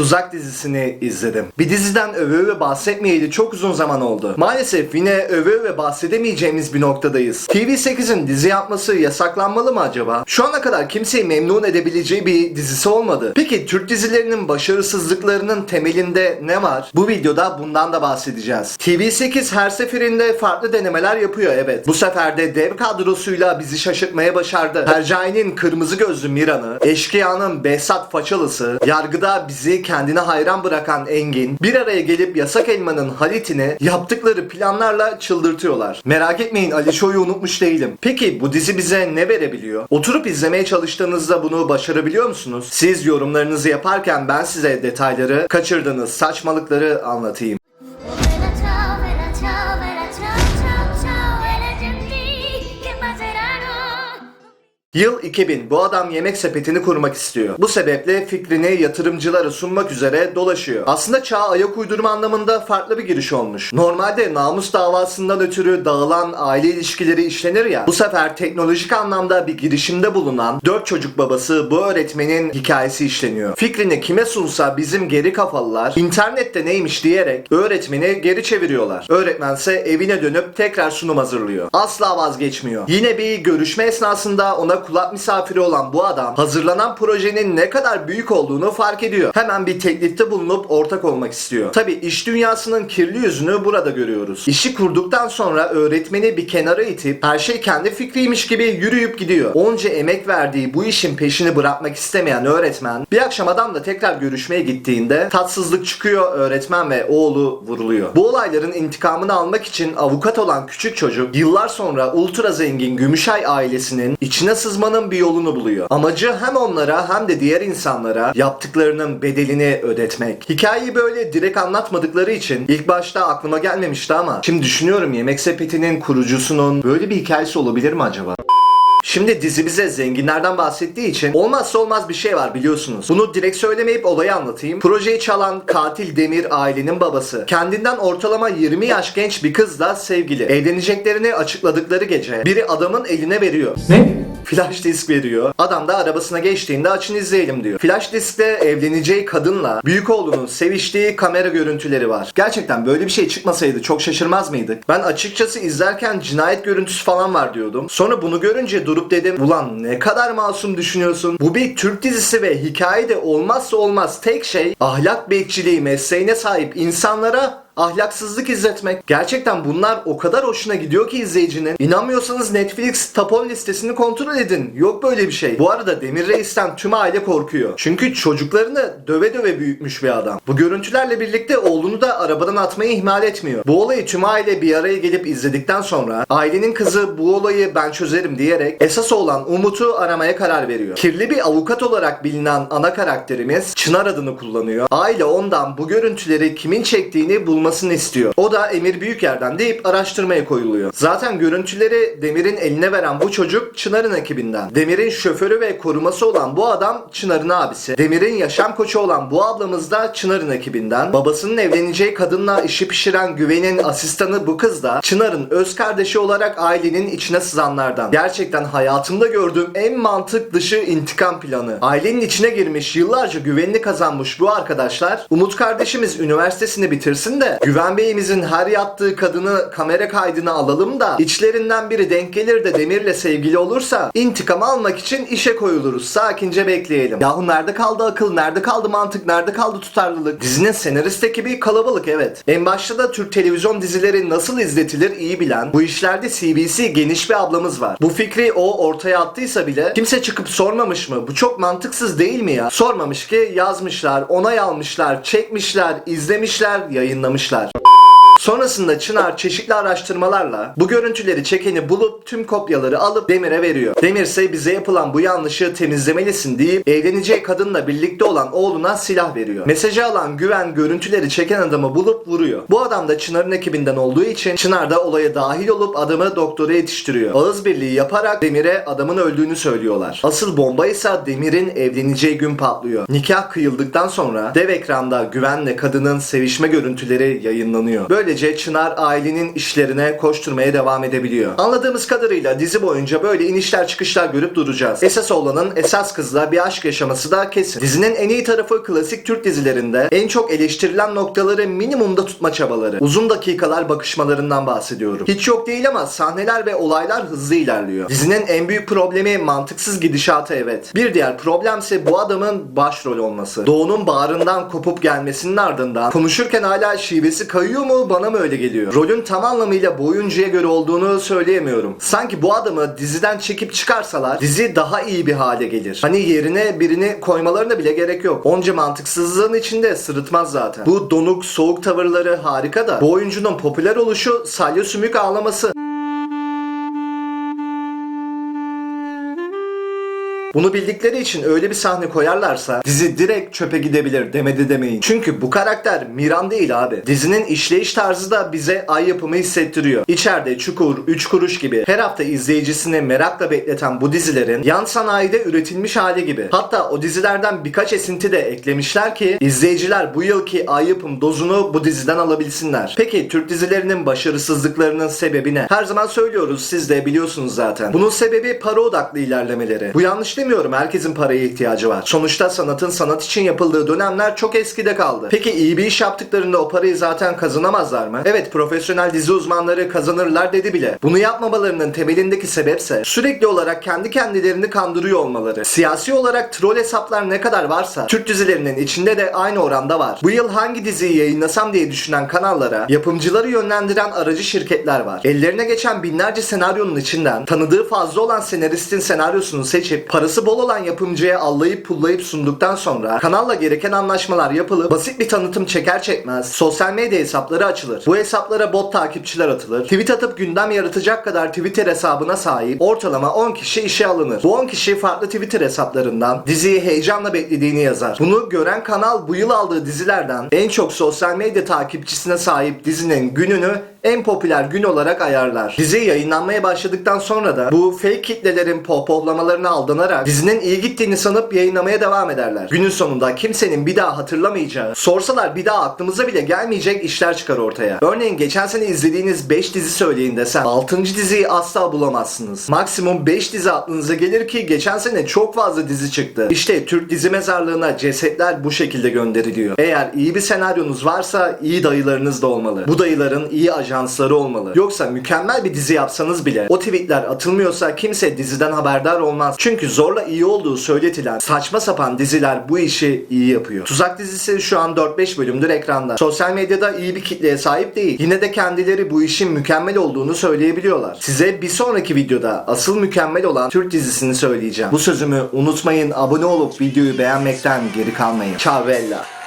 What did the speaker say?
Tuzak dizisini izledim. Bir diziden öve öve bahsetmeyeli çok uzun zaman oldu. Maalesef yine öve öve bahsedemeyeceğimiz bir noktadayız. TV8'in dizi yapması yasaklanmalı mı acaba? Şu ana kadar kimseyi memnun edebileceği bir dizisi olmadı. Peki Türk dizilerinin başarısızlıklarının temelinde ne var? Bu videoda bundan da bahsedeceğiz. TV8 her seferinde farklı denemeler yapıyor evet. Bu sefer de dev kadrosuyla bizi şaşırtmaya başardı. Hercai'nin kırmızı gözlü Miran'ı, Eşkıya'nın Behzat Façalısı, yargıda bizi kendine hayran bırakan Engin, bir araya gelip Yasak Elma'nın Halit'ini yaptıkları planlarla çıldırtıyorlar. Merak etmeyin Ali Şo'yu unutmuş değilim. Peki bu dizi bize ne verebiliyor? Oturup izlemeye çalıştığınızda bunu başarabiliyor musunuz? Siz yorumlarınızı yaparken ben size detayları, kaçırdığınız saçmalıkları anlatayım. Yıl 2000. Bu adam yemek sepetini kurmak istiyor. Bu sebeple fikrini yatırımcılara sunmak üzere dolaşıyor. Aslında çağa ayak uydurma anlamında farklı bir giriş olmuş. Normalde namus davasından ötürü dağılan aile ilişkileri işlenir ya. Bu sefer teknolojik anlamda bir girişimde bulunan 4 çocuk babası bu öğretmenin hikayesi işleniyor. Fikrini kime sunsa bizim geri kafalılar internette neymiş diyerek öğretmeni geri çeviriyorlar. Öğretmense evine dönüp tekrar sunum hazırlıyor. Asla vazgeçmiyor. Yine bir görüşme esnasında ona kulak misafiri olan bu adam hazırlanan projenin ne kadar büyük olduğunu fark ediyor. Hemen bir teklifte bulunup ortak olmak istiyor. Tabi iş dünyasının kirli yüzünü burada görüyoruz. İşi kurduktan sonra öğretmeni bir kenara itip her şey kendi fikriymiş gibi yürüyüp gidiyor. Onca emek verdiği bu işin peşini bırakmak istemeyen öğretmen bir akşam adamla tekrar görüşmeye gittiğinde tatsızlık çıkıyor öğretmen ve oğlu vuruluyor. Bu olayların intikamını almak için avukat olan küçük çocuk yıllar sonra ultra zengin Gümüşay ailesinin içine sızmanın bir yolunu buluyor. Amacı hem onlara hem de diğer insanlara yaptıklarının bedelini ödetmek. Hikayeyi böyle direkt anlatmadıkları için ilk başta aklıma gelmemişti ama şimdi düşünüyorum Yemek Sepeti'nin kurucusunun böyle bir hikayesi olabilir mi acaba? Şimdi dizi bize zenginlerden bahsettiği için olmazsa olmaz bir şey var biliyorsunuz. Bunu direkt söylemeyip olayı anlatayım. Projeyi çalan katil Demir ailenin babası. Kendinden ortalama 20 yaş genç bir kızla sevgili. Evleneceklerini açıkladıkları gece biri adamın eline veriyor. Ne? Flash disk veriyor. Adam da arabasına geçtiğinde açın izleyelim diyor. Flash diskte evleneceği kadınla büyük oğlunun seviştiği kamera görüntüleri var. Gerçekten böyle bir şey çıkmasaydı çok şaşırmaz mıydık? Ben açıkçası izlerken cinayet görüntüsü falan var diyordum. Sonra bunu görünce durup dedim ulan ne kadar masum düşünüyorsun. Bu bir Türk dizisi ve hikayede olmazsa olmaz tek şey ahlak bekçiliği mesleğine sahip insanlara ahlaksızlık izletmek. Gerçekten bunlar o kadar hoşuna gidiyor ki izleyicinin. İnanmıyorsanız Netflix top 10 listesini kontrol edin. Yok böyle bir şey. Bu arada Demir Reis'ten tüm aile korkuyor. Çünkü çocuklarını döve döve büyütmüş bir adam. Bu görüntülerle birlikte oğlunu da arabadan atmayı ihmal etmiyor. Bu olayı tüm aile bir araya gelip izledikten sonra ailenin kızı bu olayı ben çözerim diyerek esas olan Umut'u aramaya karar veriyor. Kirli bir avukat olarak bilinen ana karakterimiz Çınar adını kullanıyor. Aile ondan bu görüntüleri kimin çektiğini bulmasını istiyor. O da Emir Büyüker'den deyip araştırmaya koyuluyor. Zaten görüntüleri Demir'in eline veren bu çocuk Çınar'ın ekibinden. Demir'in şoförü ve koruması olan bu adam Çınar'ın abisi. Demir'in yaşam koçu olan bu ablamız da Çınar'ın ekibinden. Babasının evleneceği kadınla işi pişiren Güven'in asistanı bu kız da Çınar'ın öz kardeşi olarak ailenin içine sızanlardan. Gerçekten hayatımda gördüğüm en mantık dışı intikam planı. Ailenin içine girmiş yıllarca güvenini kazanmış bu arkadaşlar Umut kardeşimiz üniversitesini bitirsin de Güven Bey'imizin her yattığı kadını kamera kaydına alalım da içlerinden biri denk gelir de Demir'le sevgili olursa intikam almak için işe koyuluruz. Sakince bekleyelim. Yahu nerede kaldı akıl, nerede kaldı mantık, nerede kaldı tutarlılık? Dizinin senarist ekibi kalabalık evet. En başta da Türk televizyon dizileri nasıl izletilir iyi bilen, bu işlerde CBC geniş bir ablamız var. Bu fikri o ortaya attıysa bile kimse çıkıp sormamış mı? Bu çok mantıksız değil mi ya? Sormamış ki yazmışlar, onay almışlar, çekmişler, izlemişler, yayınlamışlar almışlar. Sonrasında Çınar çeşitli araştırmalarla bu görüntüleri çekeni bulup tüm kopyaları alıp Demir'e veriyor. Demir ise bize yapılan bu yanlışı temizlemelisin deyip evleneceği kadınla birlikte olan oğluna silah veriyor. Mesajı alan Güven görüntüleri çeken adamı bulup vuruyor. Bu adam da Çınar'ın ekibinden olduğu için Çınar da olaya dahil olup adamı doktora yetiştiriyor. Ağız birliği yaparak Demir'e adamın öldüğünü söylüyorlar. Asıl bomba ise Demir'in evleneceği gün patlıyor. Nikah kıyıldıktan sonra dev ekranda Güven'le kadının sevişme görüntüleri yayınlanıyor. Böylece Böylece Çınar ailenin işlerine koşturmaya devam edebiliyor. Anladığımız kadarıyla dizi boyunca böyle inişler çıkışlar görüp duracağız. Esas olanın esas kızla bir aşk yaşaması da kesin. Dizinin en iyi tarafı klasik Türk dizilerinde en çok eleştirilen noktaları minimumda tutma çabaları. Uzun dakikalar bakışmalarından bahsediyorum. Hiç yok değil ama sahneler ve olaylar hızlı ilerliyor. Dizinin en büyük problemi mantıksız gidişatı evet. Bir diğer problemse bu adamın başrol olması. Doğu'nun bağrından kopup gelmesinin ardından konuşurken hala şivesi kayıyor mu bana mı öyle geliyor? Rolün tam anlamıyla bu oyuncuya göre olduğunu söyleyemiyorum. Sanki bu adamı diziden çekip çıkarsalar dizi daha iyi bir hale gelir. Hani yerine birini koymalarına bile gerek yok. Onca mantıksızlığın içinde sırıtmaz zaten. Bu donuk soğuk tavırları harika da bu oyuncunun popüler oluşu salya sümük ağlaması. Bunu bildikleri için öyle bir sahne koyarlarsa dizi direkt çöpe gidebilir demedi demeyin. Çünkü bu karakter Miran değil abi. Dizinin işleyiş tarzı da bize ay yapımı hissettiriyor. İçeride Çukur, 3 kuruş gibi her hafta izleyicisini merakla bekleten bu dizilerin yan sanayide üretilmiş hali gibi. Hatta o dizilerden birkaç esinti de eklemişler ki izleyiciler bu yılki ay yapım dozunu bu diziden alabilsinler. Peki Türk dizilerinin başarısızlıklarının sebebi ne? Her zaman söylüyoruz siz de biliyorsunuz zaten. Bunun sebebi para odaklı ilerlemeleri. Bu yanlış demiyorum herkesin paraya ihtiyacı var. Sonuçta sanatın sanat için yapıldığı dönemler çok eskide kaldı. Peki iyi bir iş yaptıklarında o parayı zaten kazanamazlar mı? Evet profesyonel dizi uzmanları kazanırlar dedi bile. Bunu yapmamalarının temelindeki sebepse sürekli olarak kendi kendilerini kandırıyor olmaları. Siyasi olarak troll hesaplar ne kadar varsa Türk dizilerinin içinde de aynı oranda var. Bu yıl hangi diziyi yayınlasam diye düşünen kanallara yapımcıları yönlendiren aracı şirketler var. Ellerine geçen binlerce senaryonun içinden tanıdığı fazla olan senaristin senaryosunu seçip parası bol olan yapımcıya allayıp pullayıp sunduktan sonra kanalla gereken anlaşmalar yapılıp basit bir tanıtım çeker çekmez sosyal medya hesapları açılır. Bu hesaplara bot takipçiler atılır. Tweet atıp gündem yaratacak kadar Twitter hesabına sahip ortalama 10 kişi işe alınır. Bu 10 kişi farklı Twitter hesaplarından diziyi heyecanla beklediğini yazar. Bunu gören kanal bu yıl aldığı dizilerden en çok sosyal medya takipçisine sahip dizinin gününü en popüler gün olarak ayarlar. Dizi yayınlanmaya başladıktan sonra da bu fake kitlelerin pohpohlamalarına aldanarak dizinin iyi gittiğini sanıp yayınlamaya devam ederler. Günün sonunda kimsenin bir daha hatırlamayacağı, sorsalar bir daha aklımıza bile gelmeyecek işler çıkar ortaya. Örneğin geçen sene izlediğiniz 5 dizi söyleyin desem 6. diziyi asla bulamazsınız. Maksimum 5 dizi aklınıza gelir ki geçen sene çok fazla dizi çıktı. İşte Türk dizi mezarlığına cesetler bu şekilde gönderiliyor. Eğer iyi bir senaryonuz varsa iyi dayılarınız da olmalı. Bu dayıların iyi ajansları olmalı. Yoksa mükemmel bir dizi yapsanız bile o tweetler atılmıyorsa kimse diziden haberdar olmaz. Çünkü zorla iyi olduğu söyletilen saçma sapan diziler bu işi iyi yapıyor. Tuzak dizisi şu an 4-5 bölümdür ekranda. Sosyal medyada iyi bir kitleye sahip değil. Yine de kendileri bu işin mükemmel olduğunu söyleyebiliyorlar. Size bir sonraki videoda asıl mükemmel olan Türk dizisini söyleyeceğim. Bu sözümü unutmayın. Abone olup videoyu beğenmekten geri kalmayın. Ciao bella.